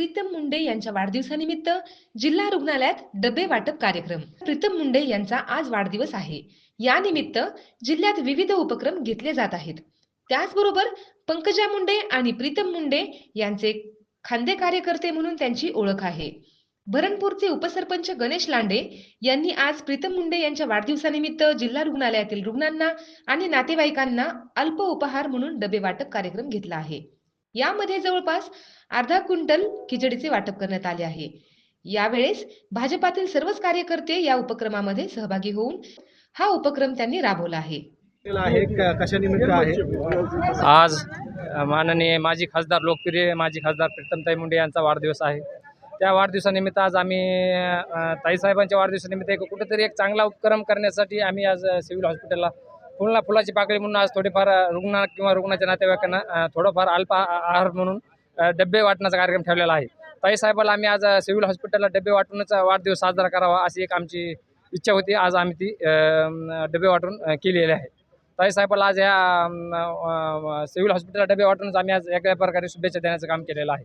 प्रीतम मुंडे यांच्या वाढदिवसानिमित्त जिल्हा रुग्णालयात डबे वाटप कार्यक्रम. प्रीतम मुंडे यांचा आज वाढदिवस आहे. या निमित्त जिल्ह्यात विविध उपक्रम घेतले जात आहेत. त्याचबरोबर पंकजा मुंडे आणि प्रीतम मुंडे यांचे खांदे कार्यकर्ते म्हणून त्यांची ओळख आहे. भरणपूरचे उपसरपंच गणेश लांडे यांनी आज प्रीतम मुंडे यांच्या वाढदिवसानिमित्त जिल्हा रुग्णालयातील रुग्णांना आणि नातेवाईकांना अल्प उपहार म्हणून डबे वाटप कार्यक्रम घेतला आहे. यामध्ये जवळपास अर्धा क्विंटल खिचडीचे वाटप करण्यात आले आहे. यावेळेस भाजपातील सर्वच कार्यकर्ते या उपक्रमामध्ये सहभागी होऊन हा उपक्रम त्यांनी राबवला आहे. आज माननीय माजी खासदार लोकप्रिय माजी खासदार प्रीतमताई मुंडे यांचा वाढदिवस आहे. त्या वाढदिवसानिमित्त आज आम्ही ताईसाहेबांच्या वाढदिवसानिमित्त एक कुठेतरी एक चांगला उपक्रम करण्यासाठी आम्ही आज सिव्हिल हॉस्पिटलला फुलांना फुलाची पाकळी म्हणून आज थोडेफार रुग्ण किंवा रुग्णाच्या नातेवाईकांना थोडंफार अल्प आहार म्हणून डबे वाटण्याचा कार्यक्रम ठेवलेला आहे. ताईसाहेबाला आम्ही आज सिव्हिल हॉस्पिटलला डबे वाटूनच वाढदिवस साजरा करावा अशी एक आमची इच्छा होती. आज आम्ही ती डबे वाटून केलेली आहे. ताई साहेबाला आज या सिव्हिल हॉस्पिटलला डबे वाटूनच आम्ही आज वेगळ्या प्रकारे शुभेच्छा देण्याचं काम केलेलं आहे.